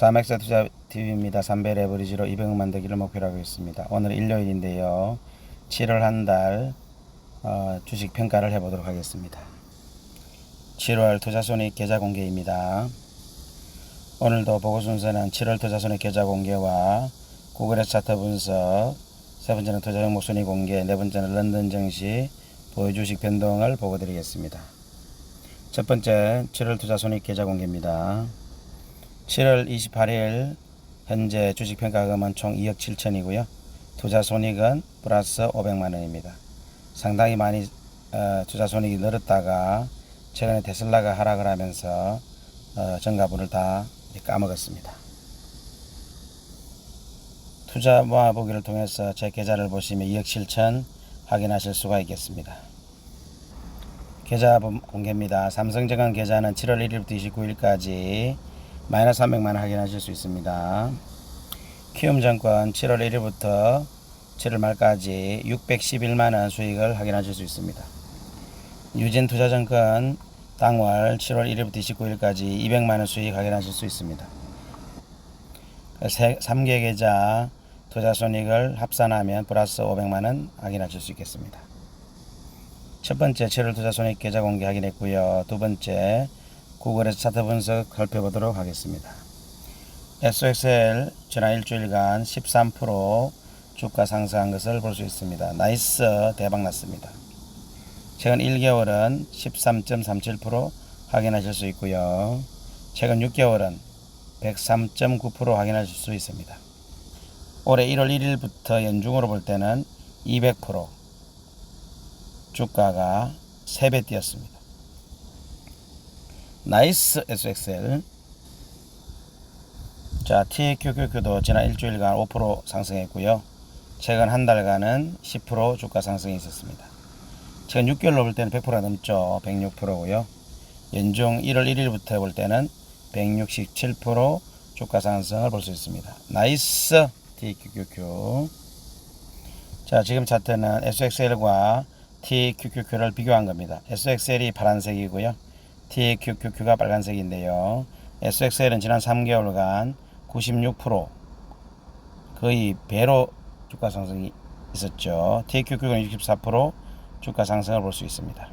사맥사 투자 TV입니다. 삼배 레버리지로 200억 만들기를 목표로 하고 있습니다. 오늘 일요일인데요. 7월 한달 어, 주식 평가를 해보도록 하겠습니다. 7월 투자손익 계좌 공개입니다. 오늘도 보고 순서는 7월 투자손익 계좌 공개와 구글에서 차트 분석, 세 번째는 투자 종목 순위 공개, 네 번째는 런던 증시 보유 주식 변동을 보고 드리겠습니다. 첫 번째 7월 투자손익 계좌 공개입니다. 7월 28일 현재 주식 평가금은 총 2억 7천이고요. 투자 손익은 플러스 500만 원입니다. 상당히 많이 어, 투자 손익이 늘었다가 최근에 테슬라가 하락을 하면서 어, 정가분을 다 까먹었습니다. 투자 모아보기를 통해서 제 계좌를 보시면 2억 7천 확인하실 수가 있겠습니다. 계좌 본- 공개입니다. 삼성증권 계좌는 7월 1일부터 29일까지 마이너스 300만 원 확인하실 수 있습니다. 키움 증권 7월 1일부터 7월 말까지 611만 원 수익을 확인하실 수 있습니다. 유진 투자증권 당월 7월 1일부터 29일까지 200만 원 수익 확인하실 수 있습니다. 3개 계좌 투자 손익을 합산하면 플러스 500만 원 확인하실 수 있겠습니다. 첫 번째 7월 투자 손익 계좌 공개 확인했고요. 두 번째 구글에서 차트 분석 살펴보도록 하겠습니다. SXL 지난 일주일간 13% 주가 상승한 것을 볼 수 있습니다. 나이스 대박 났습니다. 최근 1개월은 13.37% 확인하실 수 있고요. 최근 6개월은 103.9% 확인하실 수 있습니다. 올해 1월 1일부터 연중으로 볼 때는 200% 주가가 3배 뛰었습니다. 나이스 SXL 자 TQQQ도 지난 일주일간 5% 상승했고요. 최근 한 달간은 10% 주가 상승이 있었습니다. 최근 6개월로 볼 때는 100%가 넘죠. 106%고요. 연중 1월 1일부터 볼 때는 167% 주가 상승을 볼 수 있습니다. 나이스 TQQQ 자 지금 차트는 SXL과 TQQQ를 비교한 겁니다. SXL이 파란색이고요. TQQQ가 빨간색인데요. SXL은 지난 3개월간 96% 거의 배로 주가 상승이 있었죠. TQQ는 64% 주가 상승을 볼 수 있습니다.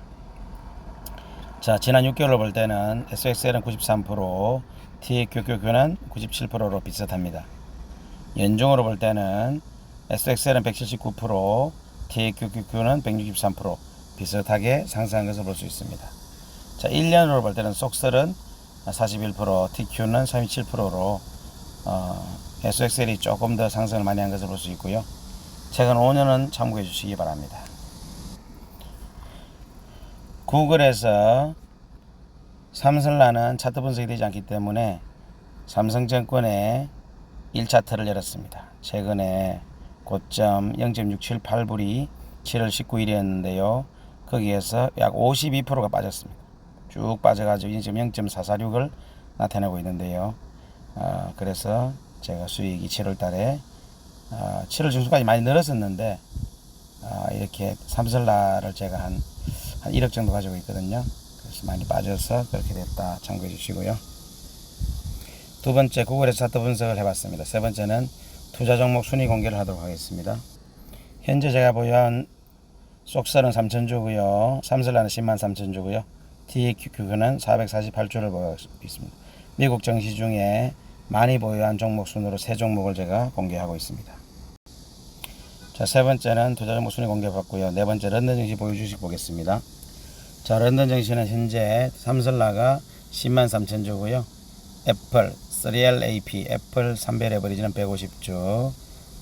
자, 지난 6개월로 볼 때는 SXL은 93%, TQQQ는 97%로 비슷합니다. 연중으로 볼 때는 SXL은 179%, TQQQ는 163% 비슷하게 상승한 것을 볼 수 있습니다. 자, 1년으로 볼 때는 속설은 41%, TQ는 37%로 어, SXL이 조금 더 상승을 많이 한 것을 볼 수 있고요. 최근 5년은 참고해 주시기 바랍니다. 구글에서 삼성라는 차트 분석이 되지 않기 때문에 삼성증권의 1차트를 열었습니다. 최근에 고점 0.678불이 7월 19일이었는데요. 거기에서 약 52%가 빠졌습니다. 쭉 빠져가지고 지금 0.446을 나타내고 있는데요. 어, 그래서 제가 수익이 7월 달에 어, 7월 중순까지 많이 늘었었는데 어, 이렇게 삼설라를 제가 한, 한 1억 정도 가지고 있거든요. 그래서 많이 빠져서 그렇게 됐다 참고해 주시고요. 두 번째 구글에서 차트 분석을 해봤습니다. 세 번째는 투자 종목 순위 공개를 하도록 하겠습니다. 현재 제가 보유한 속설은 3천주고요. 삼설라는 10만 3천주고요. TQQ는 448주를 보유하고 있습니다. 미국 정시 중에 많이 보유한 종목 순으로 세 종목을 제가 공개하고 있습니다. 자, 세 번째는 투자 종목 순위 공개받고요. 네 번째 런던 증시 보유 주식 보겠습니다. 자, 런던 증시는 현재 삼설라가 10만 3천 주고요. 애플, 3L AP, 애플 3배 레버리지는 150주,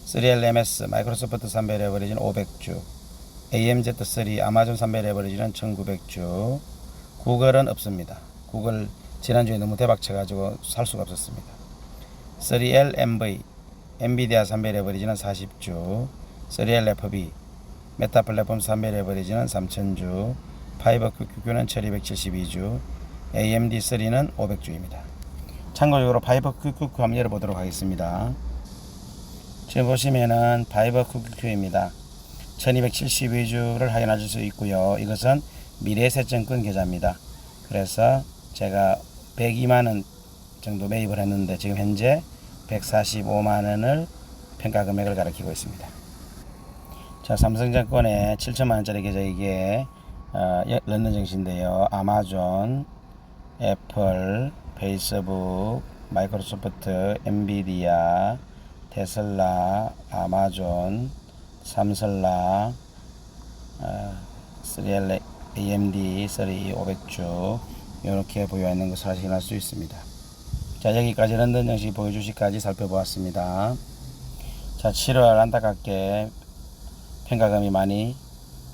3L MS, 마이크로소프트 3배 레버리지는 500주, AMZ3, 아마존 3배 레버리지는 1900주, 구글은 없습니다. 구글 지난주에 너무 대박 쳐가지고 살 수가 없었습니다. 3L MV, 엔비디아 3배 레버리지는 40주, 3L FB, 메타 플랫폼 3배 레버리지는 3000주, 파이버 QQQ는 1272주, AMD3는 500주입니다. 참고적으로 파이버 QQQ 한번 열어보도록 하겠습니다. 지금 보시면은 파이버 QQQ입니다. 1272주를 확인하실 수 있고요. 이것은 미래세증권 계좌입니다. 그래서 제가 102만원 정도 매입을 했는데 지금 현재 145만 원을 평가 금액을 가리키고 있습니다. 자, 삼성증권의 7천만 원짜리 계좌 이게 어, 예, 런던 증시인데요. 아마존, 애플, 페이스북, 마이크로소프트, 엔비디아, 테슬라, 아마존, 삼슬라, 어, 3L AMD 3 500주 이렇게 보여 있는 것을 확인할 수 있습니다. 자 여기까지 런던 증시 보유 주식까지 살펴보았습니다. 자 7월 안타깝게 평가금이 많이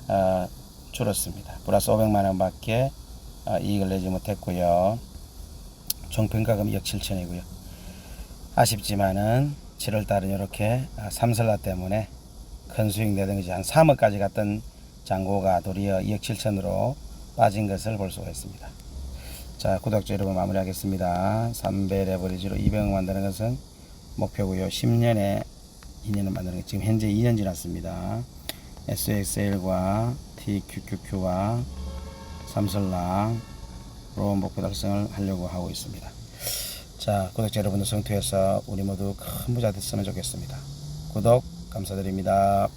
어, 줄었습니다. 플러스 500만 원 밖에 어, 이익을 내지 못했고요. 총 평가금이 약 7천이고요. 아쉽지만은 7월 달은 이렇게 아, 삼설라 때문에 큰 수익 내던 것이 한 3억까지 갔던 잔고가 도리어 2억 7천으로 빠진 것을 볼 수가 있습니다. 자, 구독자 여러분 마무리하겠습니다. 3배 레버리지로 200억 만드는 것은 목표고요. 10년에 2년을 만드는 것 지금 현재 2년 지났습니다. SXL과 TQQQ와 삼설랑 로 목표 달성을 하려고 하고 있습니다. 자, 구독자 여러분들 성투해서 우리 모두 큰 부자 됐으면 좋겠습니다. 구독 감사드립니다.